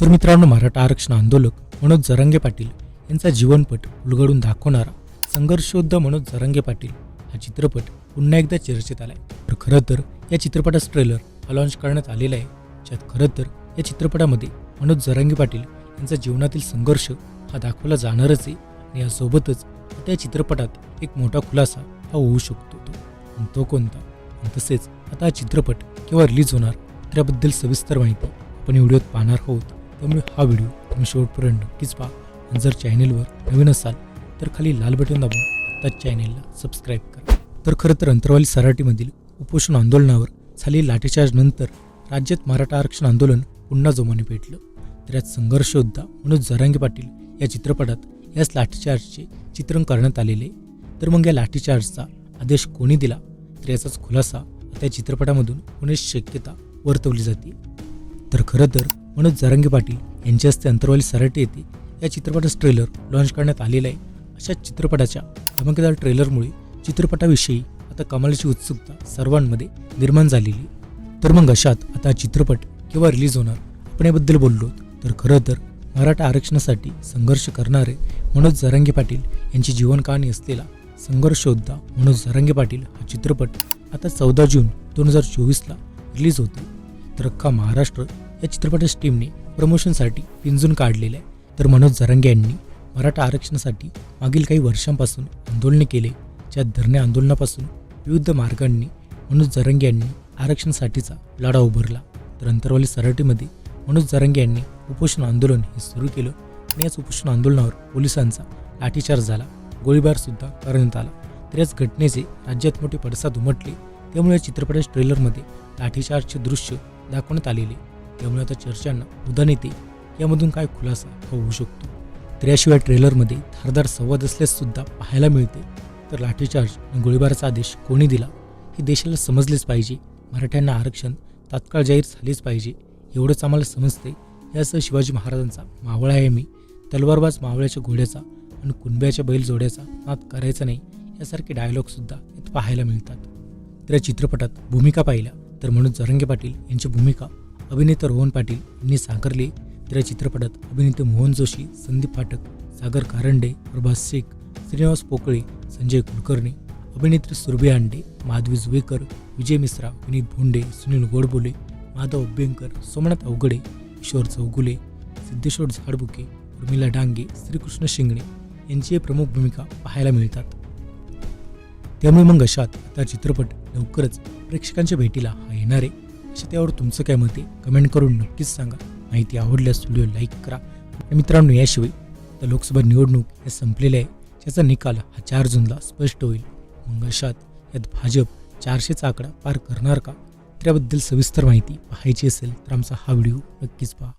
तर मित्रांनो मराठा आरक्षण आंदोलक मनोज जरांगे पाटील यांचा जीवनपट उलगडून दाखवणारा संघर्षोद्ध मनोज जरांगे पाटील हा चित्रपट पुन्हा एकदा चर्चेत आलाय. तर खरं तर या चित्रपटाचा ट्रेलर हा लॉन्च करण्यात आलेला आहे. ज्यात खरं तर या चित्रपटामध्ये मनोज जरांगे पाटील यांचा जीवनातील संघर्ष हा दाखवला जाणारच आहे आणि यासोबतच आता या चित्रपटात एक मोठा खुलासा हा होऊ शकतो तो. तो कोणता? तसेच आता हा चित्रपट केव्हा रिलीज होणार त्याबद्दल सविस्तर माहिती आपण या व्हिडिओत पाहणार आहोत. त्यामुळे हा व्हिडिओ तुम्ही शेवटपर्यंत नक्कीच पहा. आणि जर चॅनेलवर नवीन असाल तर खाली लाल बटन दाबून आत्ताच चॅनेलला सबस्क्राईब करा. तर खरं तर अंतरवाली सराटीमधील उपोषण आंदोलनावर झालेली लाठीचार्ज नंतर राज्यात मराठा आरक्षण आंदोलन पुन्हा जोमाने पेटलं. तर यात संघर्ष योद्धा मनोज जरांगे पाटील या चित्रपटात याच लाठीचार्जचे चित्रण करण्यात आलेले तर मग या लाठीचार्जचा आदेश कोणी दिला? तर याचाच खुलासा आता या चित्रपटामधून होण्याची शक्यता वर्तवली जाते. तर खरं तर मनोज जरांगे पाटील यांच्या हस्ते अंतरवाली सराटे येते. या चित्रपटाचं ट्रेलर लॉन्च करण्यात आलेलं आहे. अशा चित्रपटाच्या धमकेदार ट्रेलरमुळे चित्रपटाविषयी आता कमालीची उत्सुकता सर्वांमध्ये निर्माण झालेली आहे. तर मग अशात आता चित्रपट केव्हा रिलीज होणार आपण याबद्दल बोललो तर खरं तर मराठा आरक्षणासाठी संघर्ष करणारे मनोज जरांगे पाटील यांची जीवन कहाणी असलेला संघर्षोद्धा मनोज जरांगे पाटील हा चित्रपट आता चौदा जून दोन हजार चोवीसला रिलीज होतो तर अख्खा महाराष्ट्र या चित्रपटाच्या टीमने प्रमोशनसाठी पिंजून काढलेलं आहे. तर मनोज जरांगे यांनी मराठा आरक्षणासाठी मागील काही वर्षांपासून आंदोलने केले ज्यात धरणे आंदोलनापासून विविध मार्गांनी मनोज जरांगे यांनी आरक्षणासाठीचा लढा उभारला. तर अंतरवाली सराटीमध्ये मनोज जरांगे यांनी उपोषण आंदोलन हे सुरू केलं आणि याच उपोषण आंदोलनावर पोलिसांचा लाठीचार झाला. गोळीबारसुद्धा करण्यात आला. तर याच घटनेचे राज्यात मोठे पडसाद उमटले. त्यामुळे या चित्रपटाच्या ट्रेलरमध्ये लाठीचारचे दृश्य दाखवण्यात आलेले. त्यामुळे आता चर्चांना उदान येते यामधून काय खुलासा हा होऊ शकतो? तर याशिवाय ट्रेलरमध्ये धारदार संवाद असल्याससुद्धा पाहायला मिळते. तर लाठीचार्ज आणि गोळीबाराचा आदेश कोणी दिला? हे देशाला समजलेच पाहिजे. मराठ्यांना आरक्षण तात्काळ जाहीर झालेच पाहिजे. एवढंच आम्हाला समजते. यासह शिवाजी महाराजांचा मावळा आहे मी. तलवारबाज मावळ्याच्या घोड्याचा आणि कुणब्याच्या बैल जोड्याचा नाद करायचा नाही यासारखे डायलॉगसुद्धा यात पाहायला मिळतात. तर या चित्रपटात भूमिका पाहिल्या. तर म्हणून जरंगे पाटील यांची भूमिका अभिनेता रोहन पाटील यांनी साकारले. तर या चित्रपटात अभिनेते मोहन जोशी संदीप फाटक सागर कारंडे प्रभास शेख श्रीनिवास पोकळे संजय कुलकर्णी अभिनेत्री सुरभी आंडे माधवी जुवेकर विजय मिश्रा विनीत भोंडे सुनील गोडबोले माधव अभ्यंकर सोमनाथ अवघडे किशोर चौगुले सिद्धेश्वर झाडबुके उर्मिला डांगे श्रीकृष्ण शिंगणे यांची प्रमुख भूमिका पाहायला मिळतात. त्यामुळे मग अशात आता चित्रपट लवकरच प्रेक्षकांच्या भेटीला हा येणार आहे. अच्छा त्यावर तुमचं काय मत आहे? कमेंट करून नक्कीच सांगा. माहिती आवडल्यास व्हिडिओ लाईक करा. आणि मित्रांनो याशिवाय तर लोकसभा निवडणूक या संपलेल्या आहे. ज्याचा निकाल हा चार जूनला स्पष्ट होईल. मग अशात यात भाजप चारशेचा आकडा पार करणार का? त्याबद्दल सविस्तर माहिती पाहायची असेल तर आमचा हा व्हिडिओ नक्कीच पहा.